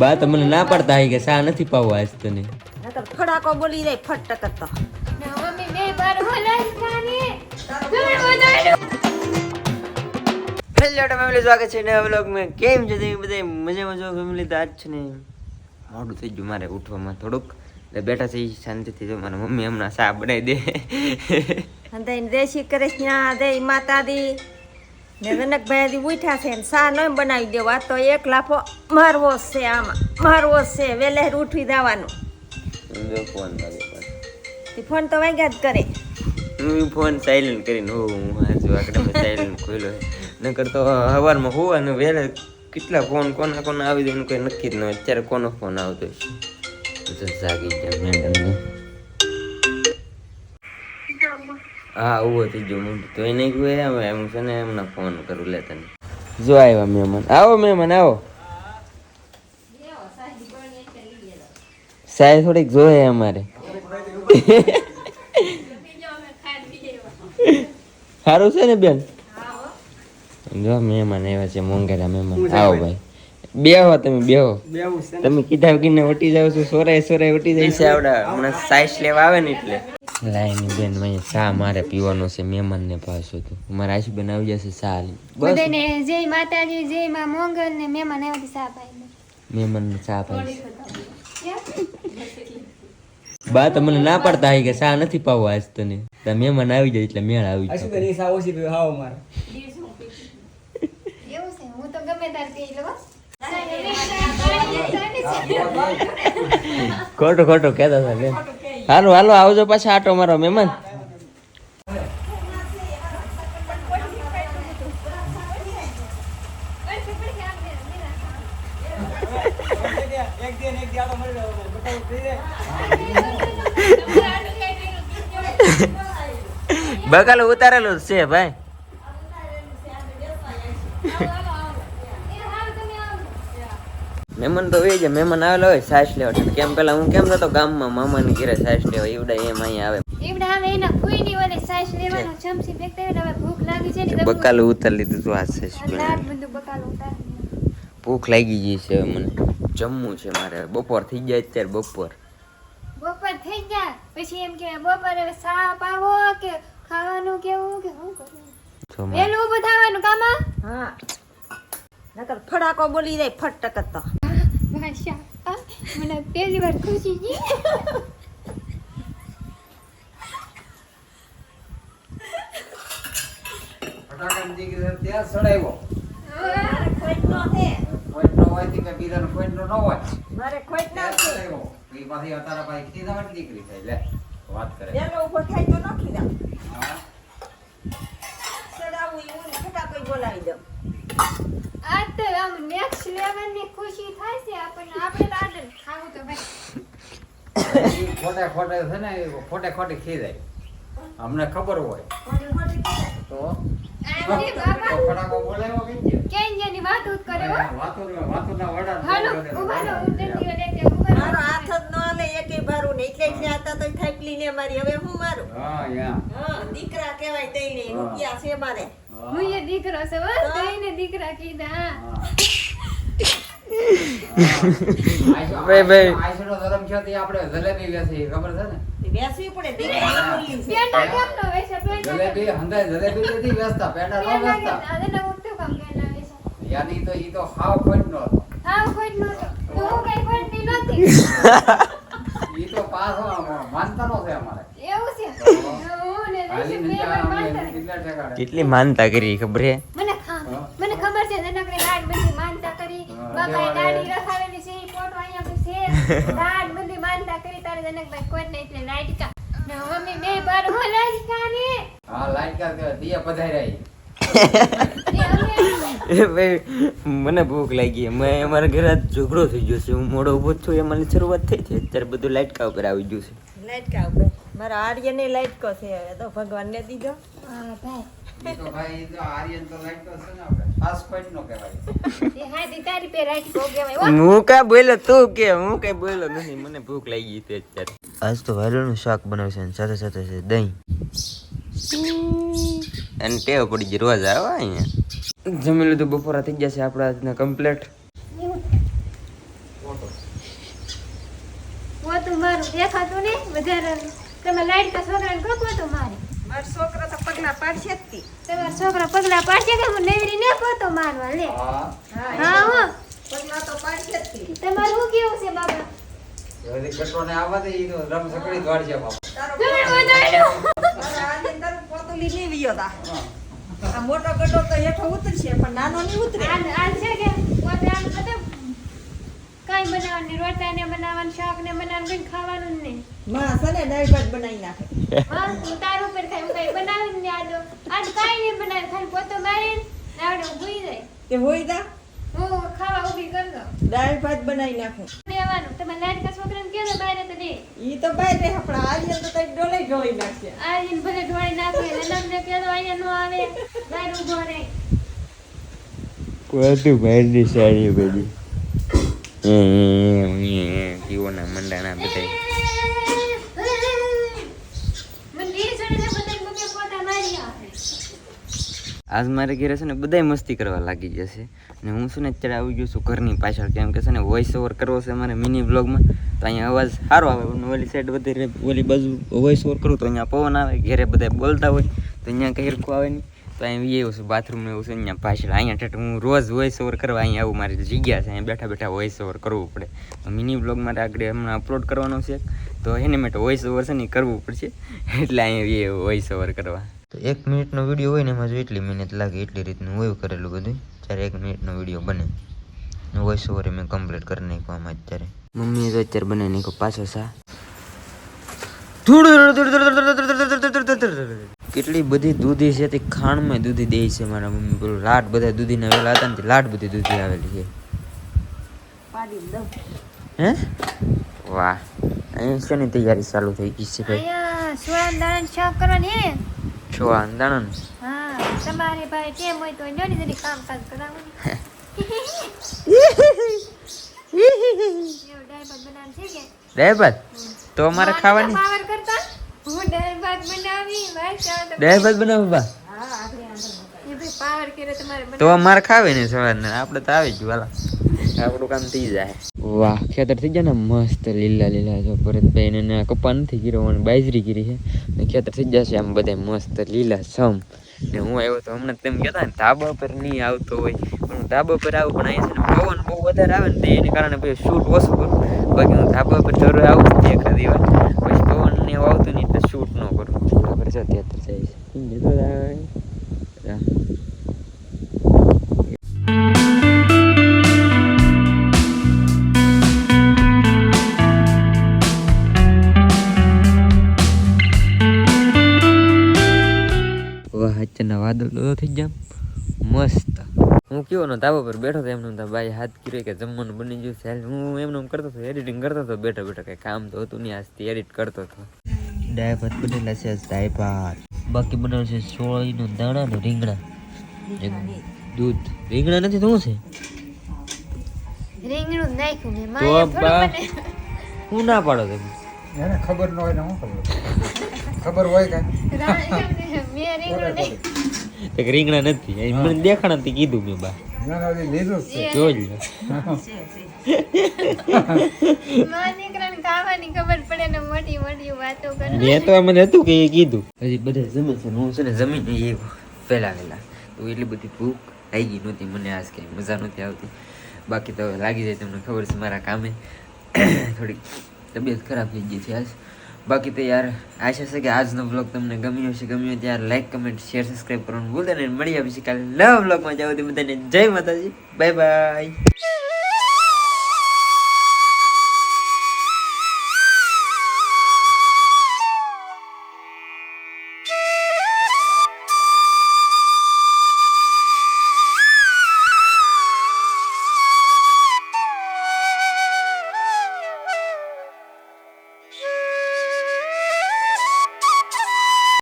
બા તમને ના પડતા હોય કે સા નથી પાવો આજ તને? ફડાકો બોલી જાય ફટ કરતો હોલા ફેમિલી સ્વાગત છે નવા વ્લોગમાં. કેમ છે તમે બધા મજામાં છો ફેમિલી તો આજ છે ને? મોડું થઈ ગયું મારે ઉઠવામાં થોડુંક. એટલે બેઠા છે શાંતિથી તો મારા મમ્મી હમણાં સા બનાવી દે. દેશી કૃષ્ણ દે માતા દી ને જનકભાઈ ઉઠ્યા છે ને સા ન બનાવી દેવા તો એક લાફો મારવો છે આમાં મારવો છે વેલે ઉઠવી જવાનું. ફોન તે ફોન તો વાગ્યા જ કરે. હું ફોન સાયલેન્ટ કરીને હો હું આજુ આકડે સાયલેન્ટ ખોલ્યો નકર તો સવારમાં હું અને વહેલા કેટલા ફોન કોના કોના આવી જાય એનું કોઈ નક્કી જ ન અત્યારે કોનો ફોન આવતો જાગી ગયા મેડમ. હા થઈ ગયો મોટું તો એ કહ્યું હવે હું છે ને એમને ફોન કરું લે તને. જો આવ્યા મહેમાન. આવો મહેમાન આવો. સાહેબ થોડીક જોયે અમારે. સારું છે ને બેન? જો મહેમાન આવ્યા છે મોંઘેરા મહેમાન. આવો ભાઈ. બેહો તમે બેહો. તમે કીધા વગીને વટી જાવ છો સોરાય સોરાય વટી જાય છે આવડા. હમણાં સાઈઝ લેવા આવે ને એટલે. લાઈની બેન મને ચા મારે પીવાનો છે મહેમાનને પાછો તો. મારા આશુબેન આવી જશે ચા બધાને જય માતાજી જય માં મોંગલ ને મહેમાન આવ્યા સા ભાઈ મહેમાનને ચા પાઈ બા તમને ના પડતા હોય કે ચા નથી પાવો આજ તને? તો મહેમાન આવી જાય એટલે મેળ આવી જાય. કરી સા ઓછી પીવે હાવ મારે એવું છે હું તો ગમે તાર પી લઉં ખોટું ખોટું કહેતા હતા બેન હાલો હાલો આવજો પાછા આટો મારો મહેમાન. બકાલો ઉતારેલું જ છે ભાઈ. મહેમાન તો એ છે મહેમાન આવેલા હોય સાસ લેવા. એટલે કેમ પેલા હું કેમ નતો ગામમાં મામાની ઘરે સાસ લેવા ઈવડા એમ અહીંયા આવે. ઈવડા આવે એના કોઈની ઓલે સાસ લેવાનો ચમચી ફેંકતા હોય હવે ભૂખ લાગી છે ને તો બકાલું ઉતાર લીધું તું આ સાસ બધું બકાલું ઉતારી ભૂખ લાગી ગઈ છે હવે મને. જમવું છે મારે. બપોર થઈ જાય અત્યારે બપોર. બપોર થઈ ગયા. પછી એમ કે બપોરે સાપ આવો કે ખાવાનું કેવું કે શું કરવું જો મારે- વેલું થવાનું કામાં? હા. નકર ફડાકો બોલી જાય ફટ કરતો ભાષા આ, મને પહેલી વાર ખુશી દીકરી ત્યાં સડાવ્યો મારે ખોટ નો છે કોઈ નો હોય તે કે બીજાનો કોઈ નો ન હોય મારે ખોટ ના ત્યાં છે સડાવ્યો એ પાછી અતારા પાછી ખીજાવાની દીકરી થઈ લે વાત કરે ઊભો થાય તો નાખી દઉં હા સડાવું એવું ને ફટાકો બોલાવી દઉં આ તો આમ નેક્સ્ટ લેવલની ખુશી થાય છે આપણને આપણે તો આટલે ખાવું તો ભાઈ. ખોટે ખોટે છે ને ખોટે ખોટે ખી જાય. અમને ખબર હોય. તો? ન ને ને દીકરા કેવાય તઈને રૂપિયા છે મારે. હા. એ દીકરો છે બસ તઈને દીકરા કીધા ભાઈ, ભાઈ. આઈસોનો ધર્મ છે તે આપણે જલેબી વેસી ખબર છે ને પડે પેંડા કેમ નો? પેંડા જલેબી હંધાય જલેબી નથી વેચતા પેટા નો પેંડા કામ? યાની તો ઈ તો હાવ ખોટ નો હતો હાવ ખોટ નહોતો. તો હું કઈ ખોટની નહોતી. ઈ તો પાસ માનતા નો છે અમારે એવું છે કેટલા માનતા કરી ખબર છે? મને મને ખબર છે જનકને લાડ બધી માનતા કરી. બાપાએ દેવાળે. રખાવેલી છે ફોટો અહીંયા છે. લાડ બધી માનતા કરી તારે જનકભાઈ કોઈ નહીં એટલે લાઈટકા ને મમ્મી બે બાર હો લાઈટ ને હા લાઈટ કા દિયા પધાર્યા ઈ. એ અમે એ ભાઈ મને ભૂખ લાગી. મેં અમારા ઘરે ઝઘડો થઈ ગયો છે. હું મોડો ઊભો જ છું એમાં શરૂઆત થઈ છે. અત્યારે બધું લાઇટકા ઉપર આવી ગયું છે. લાઈટકા ઉપર? મારા આર્યને લાઈટકો છે હવે તો ભગવાનને દીધો. હા ભાઈ. તો ભાઈ તો આર્યન તો લાઈટ તો છે ને આપણે. ખાસ નો કહેવાય. એ હાથી તારી પે રાઈટ કહેવાય. હું. કા બોલ્યો તું કે હું કઈ બોલ્યો નથી મને ભૂખ લાગી અત્યારે. આજ તો વાલોનું શાક બનાવશે અને સાથે સાથે છે દહીં. અને ટેવ પડી ગઈ રોજ આવે અહીંયા. જમી લીધું બપોરા થઈ ગયા છે આપણા આજના કમ્પ્લેટ મારું દેખાતું નહીં વધારે તમે લાઈટ કા છોકરાને કહો તો મારે. મારો છોકરો તો પગલા પાડશે જ તી. તમારા છોકરા પગલા પાડશે કે હું નેવરી ને પોતો મારવા લે. હા. હા હો. પગલા તો પાડશે જ તી. તમારું શું કેવું છે બાબા? જલ્દી કશો ને આવવા દે ઈ તો રમ સકડી દોડશે બાબા તારો આજે તારું પોતુલી નહીં વિયો તા. આ મોટો ગડો તો હેઠો ઉતરશે પણ નાનો નહીં ઉતરે. આ આ છે કે પોતે આમ કાંઈ બનાવવાની રોટલા ને બનાવવાનું શાક ને બનાવવાનું કંઈ ખાવાનું ને માં છે ને દાળ ભાત બનાવી નાખે. હા હું તાર પર ખાઈ હું કઈ બનાવી ને આજો આજ કાંઈ નહીં બનાવે ખાલી પોતો મારી આવડે ભૂઈ જાય. તે હોય તા? હું ખાવા ઊભી કરી દઉં. દાળ ભાત બનાવી નાખું. દેવાનું તમે લાડકા છોકરાને તો બહાર તો દે. ઈ તો બહાર રે આપણા આજે તો તઈ ડોલે ઢોળી નાખશે આજે ભલે ઢોળી નાખે નનમને કે તો અહીંયા નો આવે. બહાર ઊભો રહે. બધું બહારની સાડી બધી કીઓના મંડાણા બધા આજ મારે ઘરે છે ને બધાય મસ્તી કરવા લાગી જશે ને હું છે ને અત્યારે આવી ગયો છું ઘરની પાછળ, કેમ કે છે ને વોઇસ ઓવર કરવો છે મારે મિની બ્લોગમાં તો અહીંયા અવાજ સારો આવે અને ઓલી સાઈડ બધી ઓલી બાજુ વોઇસ ઓવર કરું તો અહીંયા પવન આવે, ઘરે બધા બોલતા હોય, તો અહીંયા કંઈ હિરખું આવે નહીં. તો અહીંયા એવું છે બાથરૂમ એવું છે અહીંયા પાછળ અહીંયા ઠેઠ હું રોજ વોઇસ ઓવર કરવા અહીંયા આવું મારી જગ્યા છે અહીંયા બેઠા બેઠા વોઇસ ઓવર કરવું પડે મિની બ્લોગ મારે આગળ હમણાં અપલોડ કરવાનો છે તો એને માટે વોઇસ ઓવર છે ને કરવું પડશે એટલે અહીંયા વોઇસ ઓવર કરવા તો એક મિનિટનો વીડિયો હોય ને એમાં જો એટલી મિનિટ લાગે એટલી રીતનું હોય કરેલું બધું જ્યારે એક મિનિટનો વીડિયો બને વોઇસ ઓવર મેં કમ્પ્લીટ કરી નાખ્યો આમાં અત્યારે મમ્મીએ તો અત્યારે બનાવી નાખ્યો પાછો સા કેટલી બધી દૂધી છે તે ખાણમાં દૂધી દે છે મારા મમ્મી. પેલું લાટ બધા દૂધીના વેલા હતા ને લાટ બધી દૂધી આવેલી છે. હે? વાહ. અહીં શેની તૈયારી ચાલુ થઈ ગઈ છે ભાઈ. સુવાન દાણા કરવાની હે? છો આંદાણન હા તમારે ભાઈ ટેમ હોય તો કામ કાજ કરાવવાનું. ભાત તો અમારે ખાવાની પાવર કરતા હું દાળ ભાત બનાવી ભાઈ તો દાળ ભાત બનાવો તો અમારે ખાવે ને સવારના. આપણે તો આવી જ વાલા આપણું કામ થઈ જાય. વાહ, ખેતર થઈ જાય ને મસ્ત લીલા લીલા જો ભરતભાઈ ને કપા નથી ગીરો બાજરી ગીરી છે. ને ખેતર થઈ જશે આમ બધા મસ્ત લીલા સમ. ને હું આવ્યો તો હમણાં તેમ કહેતા ને, ધાબા પર નહીં આવતો હોય. પણ હું ધાબા પર આવું, પણ અહીંયા છે ને પવન બહુ વધારે આવે ને એને કારણે પછી શૂટ ઓછું કરું. બાકી હું ધાબા પર જરૂર આવું એક તે વાહ અચાનક વાદળ તો થઈ જામ. મસ્ત. હું કયો નો ધાબા પર બેઠો હતો એમનું ભાઈ હાથ કર્યો કે જમવાનું બની ગયું છે. હું એમનું કરતો હતો એડિટિંગ કરતો હતો બેઠો બેઠો કઈ કામ તો હતું નહીં આજથી એડિટ કરતો હતો. ભાત બનેલા છે ભાત. બાકી બનાવે છે સોળીનો દાણા ને રીંગણા. દૂધ. રીંગણા નથી તો શું છે? રીંગણું નાખ્યું મેં તો હું ના પાડો તમે. એને ખબર ન હોય ને હું ખબર? ખબર હોય કાંઈ? રીંગણું નથી મને દેખાણા તે કીધું મેં બા. લીધું છે. જોઈ લો. મારા દીકરાને ખાવાની ખબર પડે ને મોટી મોટી વાતો કરે. મેં તો મને હતું કે એ કીધું. હજી બધા જમે છે હું છે ને જમીન એ ફેલાવેલા તો એટલી બધી ભૂખ લાગી નહોતી મને આજ કંઈ મજા નહોતી આવતી. બાકી તો લાગી જાય તમને ખબર છે મારા કામે થોડીક તબિયત ખરાબ થઈ ગઈ છે આજ. બાકી તો યાર, આશા છે કે આજનો બ્લોગ તમને ગમ્યો હશે, ગમ્યો ત્યારે લાઈક કમેન્ટ શેર સબસ્ક્રાઈબ કરવાનું ભૂલતા નહીં. મળી પછી કાલે નવા બ્લોગમાં જાવ બધાને જય માતાજી. Bye bye